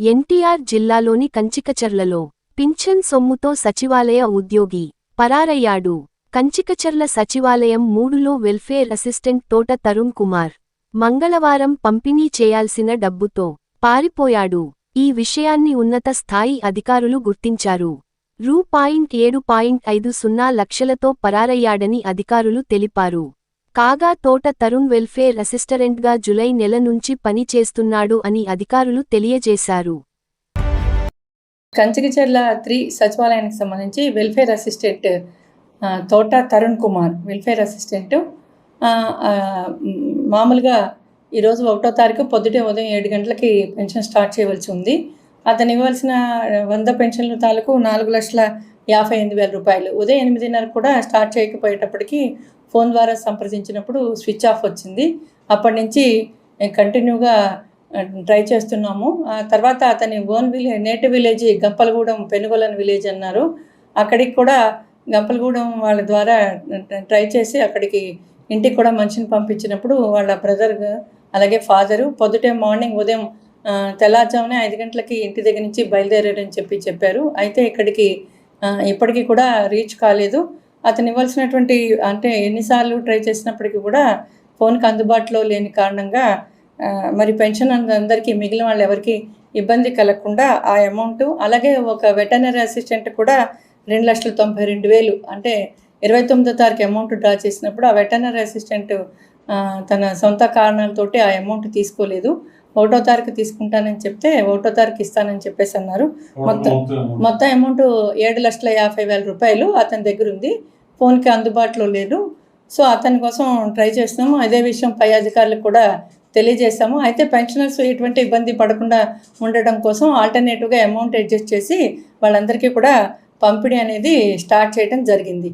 ఎన్టీఆర్ జిల్లాలోని కంచికచర్లలో పింఛన్ సొమ్ముతో సచివాలయ ఉద్యోగి పరారయ్యాడు. కంచికచర్ల సచివాలయం మూడులో వెల్ఫేర్ అసిస్టెంట్ తోట తరుణ్ కుమార్ మంగళవారం పంపిణీ చేయాల్సిన డబ్బుతో పారిపోయాడు. ఈ విషయాన్ని ఉన్నత స్థాయి అధికారులు గుర్తించారు. రూ. పాయింట్ ఏడు పాయింట్ ఐదు సున్నా లక్షలతో పరారయ్యాడని అధికారులు తెలిపారు. కాగా తోట తరుణ్ వెల్ఫేర్ అసిస్టరెంట్గా జులై నెల నుంచి పని చేస్తున్నాడు అని అధికారులు తెలియజేశారు. కంచికిచెర్ల త్రీ సచివాలయానికి సంబంధించి వెల్ఫేర్ అసిస్టెంట్ తోట తరుణ్ కుమార్ వెల్ఫేర్ అసిస్టెంట్ మామూలుగా ఈరోజు ఒకటో తారీఖు పొద్దుటే ఉదయం ఏడు గంటలకి పెన్షన్ స్టార్ట్ చేయవలసి ఉంది. అతను ఇవ్వాల్సిన వంద పెన్షన్ల తాలూకు నాలుగు లక్షల యాభై ఎనిమిది వేల రూపాయలు. ఉదయం ఎనిమిదిన్నర కూడా స్టార్ట్ చేయకపోయేటప్పటికి ఫోన్ ద్వారా సంప్రదించినప్పుడు స్విచ్ ఆఫ్ వచ్చింది. అప్పటి నుంచి కంటిన్యూగా ట్రై చేస్తున్నాము. ఆ తర్వాత అతని own village native village Gampalagudem పెనుగొలని village అన్నారు. అక్కడికి కూడా గంపలగూడెం వాళ్ళ ద్వారా ట్రై చేసి అక్కడికి ఇంటికి కూడా మనిషిని పంపించినప్పుడు వాళ్ళ బ్రదర్ అలాగే ఫాదరు పొద్దుటే మార్నింగ్ ఉదయం తెల్లారుజామునే ఐదు గంటలకి ఇంటి దగ్గర నుంచి బయలుదేరారని చెప్పి చెప్పారు. అయితే ఇక్కడికి ఇప్పటికీ కూడా రీచ్ కాలేదు. అతను ఇవ్వాల్సినటువంటి అంటే ఎన్నిసార్లు ట్రై చేసినప్పటికీ కూడా ఫోన్కి అందుబాటులో లేని కారణంగా మరి పెన్షన్ అందరికీ మిగిలిన వాళ్ళు ఎవరికి ఇబ్బంది కలగకుండా ఆ అమౌంట్ అలాగే ఒక వెటనరీ అసిస్టెంట్ కూడా రెండు లక్షల తొంభై రెండు వేలు అంటే ఇరవై తొమ్మిదో తారీఖు అమౌంట్ డ్రా చేసినప్పుడు ఆ వెటనరీ అసిస్టెంట్ తన సొంత కారణాలతోటి ఆ అమౌంట్ తీసుకోలేదు. ఒకటో తారీఖు తీసుకుంటానని చెప్తే ఒకటో తారీఖు ఇస్తానని చెప్పేసి అన్నారు. మొత్తం మొత్తం అమౌంట్ ఏడు లక్షల యాభై వేల రూపాయలు అతని దగ్గర ఉంది. ఫోన్కి అందుబాటులో లేదు. సో అతని కోసం ట్రై చేస్తున్నాము. అదే విషయం పై అధికారులకు కూడా తెలియజేస్తాము అయితే పెన్షనర్స్ ఎటువంటి ఇబ్బంది పడకుండా ఉండటం కోసం ఆల్టర్నేటివ్గా అమౌంట్ అడ్జస్ట్ చేసి వాళ్ళందరికీ కూడా పంపిణీ అనేది స్టార్ట్ చేయడం జరిగింది.